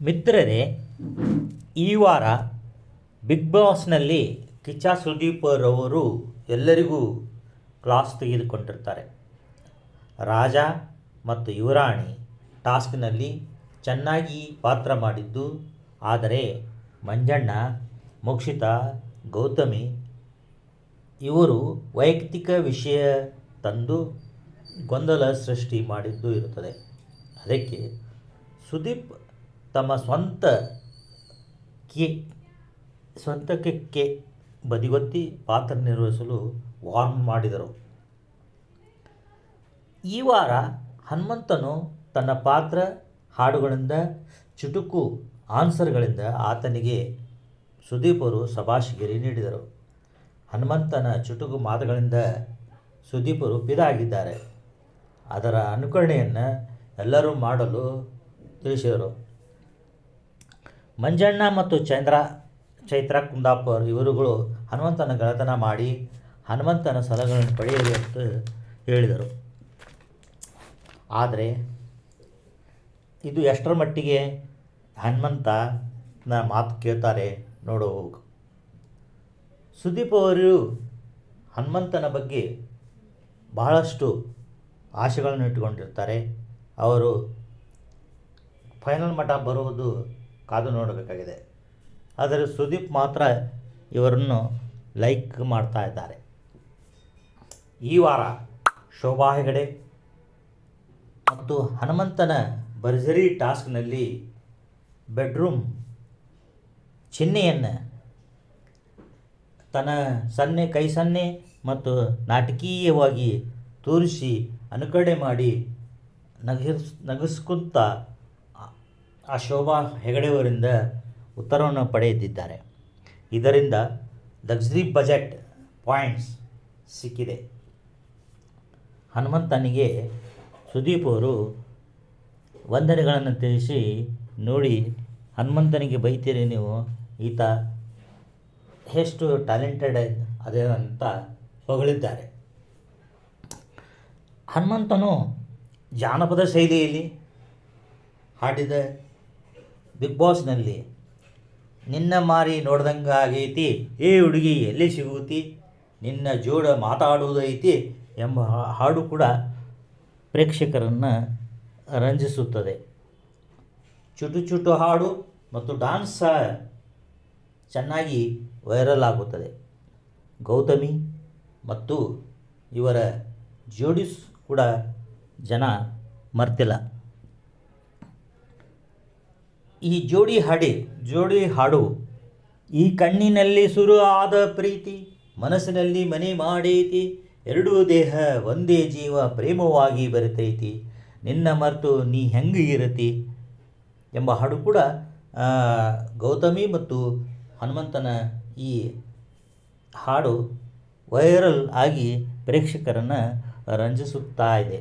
ಮಿತ್ರರೇ ಈ ವಾರ ಬಿಗ್ ಬಾಸ್ನಲ್ಲಿ ಕಿಚ್ಚ ಸುದೀಪ್ ರವರು ಎಲ್ಲರಿಗೂ ಕ್ಲಾಸ್ ತೆಗೆದುಕೊಂಡಿರ್ತಾರೆ. ರಾಜ ಮತ್ತು ಯುವರಾಣಿ ಟಾಸ್ಕ್ನಲ್ಲಿ ಚೆನ್ನಾಗಿ ಪಾತ್ರ ಮಾಡಿದ್ದು, ಆದರೆ ಮಂಜಣ್ಣ, ಮೋಕ್ಷಿತ, ಗೌತಮಿ ಇವರು ವೈಯಕ್ತಿಕ ವಿಷಯ ತಂದು ಗೊಂದಲ ಸೃಷ್ಟಿ ಮಾಡಿದ್ದು ಇರುತ್ತದೆ. ಅದಕ್ಕೆ ಸುದೀಪ್ ತಮ್ಮ ಸ್ವಂತ ಕೆ, ಸ್ವಂತಕ್ಕೆ ಬದಿಗೊತ್ತಿ ಪಾತ್ರ ನಿರ್ವಹಿಸಲು ವಾರ್ನ್ ಮಾಡಿದರು. ಈ ವಾರ ಹನುಮಂತನು ತನ್ನ ಪಾತ್ರ ಹಾಡುಗಳಿಂದ ಚುಟುಕು ಆನ್ಸರ್ಗಳಿಂದ ಆತನಿಗೆ ಸುದೀಪರು ಶಬಾಷಿಗಿರಿ ನೀಡಿದರು. ಹನುಮಂತನ ಚುಟುಕು ಮಾತುಗಳಿಂದ ಸುದೀಪರು ಪಿದಾಗಿದ್ದಾರೆ. ಅದರ ಅನುಕರಣೆಯನ್ನು ಎಲ್ಲರೂ ಮಾಡಲು ತಿಳಿಸಿದರು. ಮಂಜಣ್ಣ ಮತ್ತು ಚಂದ್ರ, ಚೈತ್ರ, ಕುಂದಾಪುರ್ ಇವರುಗಳು ಹನುಮಂತನ ಗೆಳೆತನ ಮಾಡಿ ಹನುಮಂತನ ಸಲಹೆಗಳನ್ನು ಪಡೆಯಲಿ ಅಂತ ಹೇಳಿದರು. ಆದರೆ ಇದು ಎಷ್ಟರ ಮಟ್ಟಿಗೆ ಹನುಮಂತನ ಮಾತು ಕೇಳ್ತಾರೆ ನೋಡೋ ಸುದೀಪ್ ಅವರು ಹನುಮಂತನ ಬಗ್ಗೆ ಬಹಳಷ್ಟು ಆಶೆಗಳನ್ನು ಇಟ್ಟುಕೊಂಡಿರ್ತಾರೆ. ಅವರು ಫೈನಲ್ ಮಟ್ಟ ಬರುವುದು ಕಾದು ನೋಡಬೇಕಾಗಿದೆ. ಆದರೆ ಸುದೀಪ್ ಮಾತ್ರ ಇವರನ್ನು ಲೈಕ್ ಮಾಡ್ತಾ ಇದ್ದಾರೆ. ಈ ವಾರ ಶೋಭಾ ಹೆಗಡೆ ಮತ್ತು ಹನುಮಂತನ ಭರ್ಜರಿ ಟಾಸ್ಕ್ನಲ್ಲಿ ಬೆಡ್ರೂಮ್ ಚಿಹ್ನೆಯನ್ನು ತನ್ನ ಸನ್ನೆ, ಕೈ ಸನ್ನೆ ಮತ್ತು ನಾಟಕೀಯವಾಗಿ ತೋರಿಸಿ ಅನುಕರಣೆ ಮಾಡಿ ನಗಿಸ್ ನಗಿಸ್ಕೊಂತ ಆ ಶೋಭಾ ಹೆಗಡೆಯವರಿಂದ ಉತ್ತರವನ್ನು ಪಡೆದಿದ್ದಾರೆ ಇದರಿಂದ ಲಕ್ಸುರಿ ಬಜೆಟ್ ಪಾಯಿಂಟ್ಸ್ ಸಿಕ್ಕಿದೆ. ಹನುಮಂತನಿಗೆ ಸುದೀಪ್ ಅವರು ವಂದನೆಗಳನ್ನು ತಿಳಿಸಿ ನೋಡಿ, ಹನುಮಂತನಿಗೆ ಬೈತೀರಿ ನೀವು, ಈತ ಎಷ್ಟು ಟ್ಯಾಲೆಂಟೆಡ್ ಅದೇ ಅಂತ ಹೊಗಳಿದ್ದಾರೆ. ಹನುಮಂತನು ಜಾನಪದ ಶೈಲಿಯಲ್ಲಿ ಹಾಡಿದ ಬಿಗ್ ಬಾಸ್ನಲ್ಲಿ, ನಿನ್ನ ಮಾರಿ ನೋಡ್ದಂಗೆ ಆಗೈತಿ ಏ ಹುಡುಗಿ ಎಲ್ಲಿ ಸಿಗುತ್ತಿ ನಿನ್ನ ಜೋಡ ಮಾತಾಡುವುದೈತಿ ಎಂಬ ಹಾಡು ಕೂಡ ಪ್ರೇಕ್ಷಕರನ್ನು ರಂಜಿಸುತ್ತದೆ. ಚುಟು ಚುಟು ಹಾಡು ಮತ್ತು ಡಾನ್ಸ್ ಸಹ ಚೆನ್ನಾಗಿ ವೈರಲ್ ಆಗುತ್ತದೆ. ಗೌತಮಿ ಮತ್ತು ಇವರ ಜೋಡಿಸ್ ಕೂಡ ಜನ ಮರ್ತಿಲ್ಲ. ಈ ಜೋಡಿ ಹಾಡಿ, ಜೋಡಿ ಹಾಡು. ಈ ಕಣ್ಣಿನಲ್ಲಿ ಸುರು ಆದ ಪ್ರೀತಿ, ಮನಸ್ಸಿನಲ್ಲಿ ಮನೆ ಮಾಡೈತಿ. ಎರಡೂ ದೇಹ ಒಂದೇ ಜೀವ, ಪ್ರೇಮವಾಗಿ ಬರ್ತೈತಿ. ನಿನ್ನ ಮರೆತು ನೀ ಹೆಂಗೆ ಇರತಿ? ಎಂಬ ಹಾಡು ಕೂಡ ಗೌತಮಿ ಮತ್ತು ಹನುಮಂತನ ಈ ಹಾಡು ವೈರಲ್ ಆಗಿ ಪ್ರೇಕ್ಷಕರನ್ನು ರಂಜಿಸುತ್ತಾ ಇದೆ.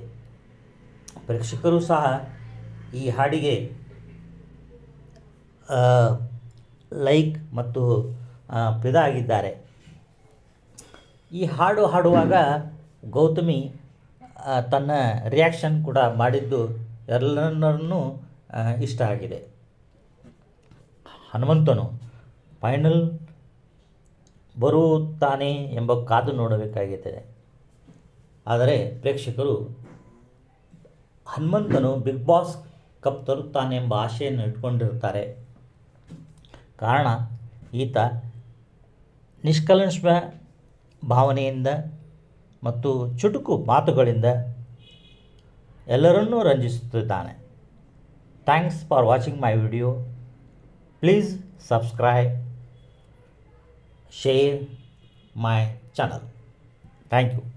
ಪ್ರೇಕ್ಷಕರು ಸಹ ಈ ಹಾಡಿಗೆ ಲೈಕ್ ಮತ್ತು ಪಿದಾ ಆಗಿದ್ದಾರೆ. ಈ ಹಾಡು ಹಾಡುವಾಗ ಗೌತಮಿ ತನ್ನ ರಿಯಾಕ್ಷನ್ ಕೂಡ ಮಾಡಿದ್ದು ಎಲ್ಲರನ್ನೂ ಇಷ್ಟ ಆಗಿದೆ. ಹನುಮಂತನು ಫೈನಲ್ ಬರುತ್ತಾನೆ ಎಂಬ ಕಾದು ನೋಡಬೇಕಾಗಿದೆ. ಆದರೆ ಪ್ರೇಕ್ಷಕರು ಹನುಮಂತನು ಬಿಗ್ ಬಾಸ್ ಕಪ್ ತರುತ್ತಾನೆ ಎಂಬ ಆಶೆಯನ್ನು ಇಟ್ಕೊಂಡಿರುತ್ತಾರೆ ಕಾರಣ ಈತ ನಿಷ್ಕಲ್ಮಶ ಭಾವನೆಯಿಂದ ಮತ್ತು ಚುಟುಕು ಮಾತುಗಳಿಂದ ಎಲ್ಲರನ್ನೂ ರಂಜಿಸುತ್ತಿದ್ದಾನೆ. Thanks for watching my video. Please subscribe, share my channel. Thank you.